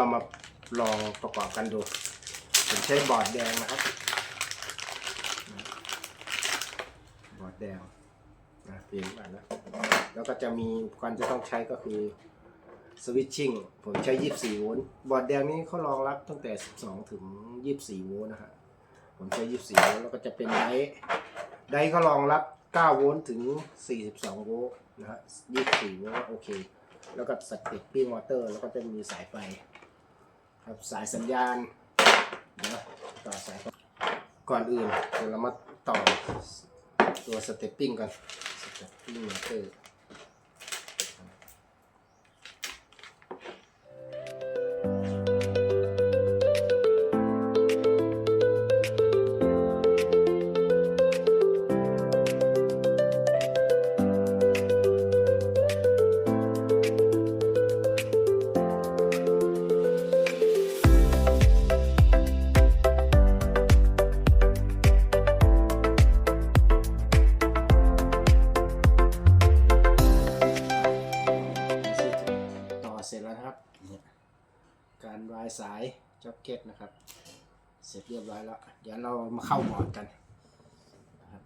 เรามาลองประกอบกันดูผมใช้บอร์ดแดงนะครับ บอร์ดแดงนะเปลี่ยนไปแล้วแล้วก็จะมีความจะต้องใช้ก็คือสวิตชิ่งผมใช้ 24 โวลต์บอร์ดแดงนี้เขารองรับตั้งแต่ 12 ถึง 24 โวลต์นะฮะผมใช้ 24 โวลต์แล้วก็จะเป็นไดไดร์เขารองรับ 9 โวลต์ถึง 42 โวลต์นะฮะ 24 โวลต์โอเค แล้วก็สเต็ปปิ้งวอเตอร์ แล้วก็จะมีสายไฟ ครับสายสัญญาณเดี๋ยวต่อสายก่อนอื่นเดี๋ยวเรามาต่อตัวสเตปปิ้งก่อนสเตปปิ้งมอเตอร์ การวายสายจ็อกเก็ตนะครับ เสร็จเรียบร้อยแล้ว เดี๋ยวเรามาเข้าบอร์ดกันนะครับ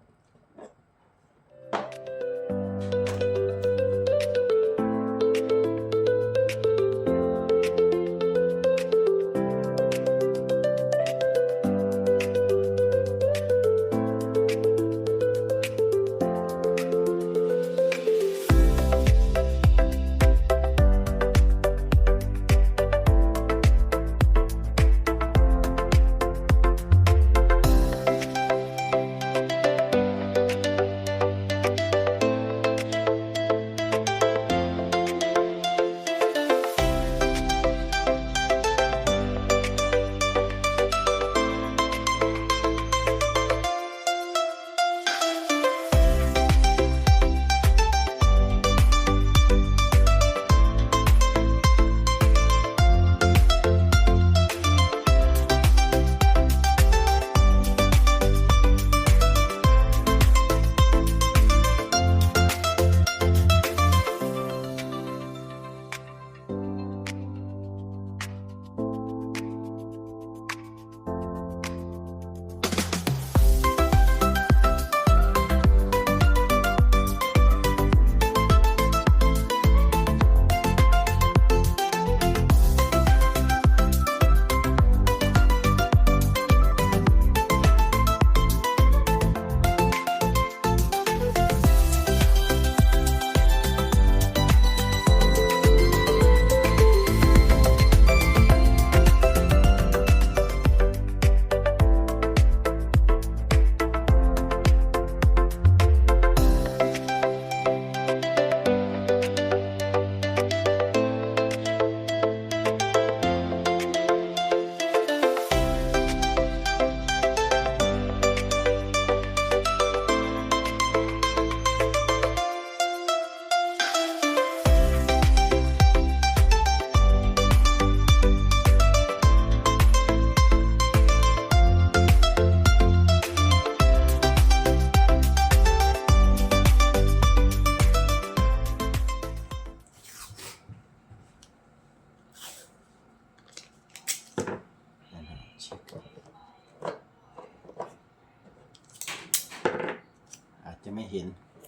จะไม่เห็น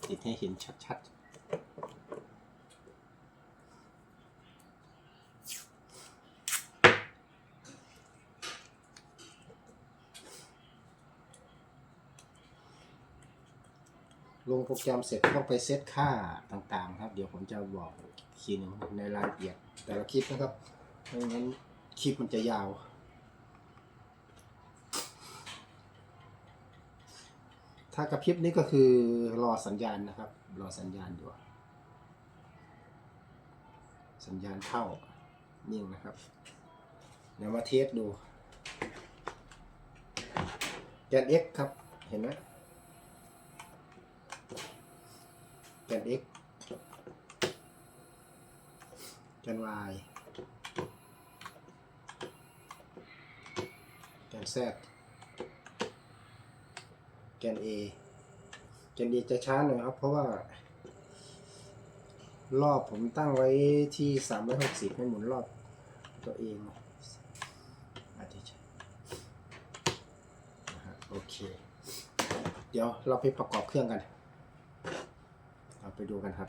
ติดให้เห็นชัดๆลงโปรแกรมเสร็จต้องไปเซตค่าต่างๆ ครับ เดี๋ยวผมจะบอกอีกทีหนึ่งในรายละเอียดแต่ละคลิปนะครับไม่งั้นคลิปมันจะยาว ถ้ากระพริบนี่ก็คือรอสัญญาณนะครับ รอสัญญาณอยู่สัญญาณเข้านิ่งนะครับเดี๋ยวมาเทสดูแกน X ครับ เห็นไหมแกน X แกน Y แกน Z แกน A แกน A จะช้าหน่อยครับ เพราะว่า รอบผมตั้งไว้ที่ 360 ให้หมุนรอบตัวเองอาจจะใช่โอเค เดี๋ยวเราไปประกอบเครื่องกัน เราไปดูกันครับ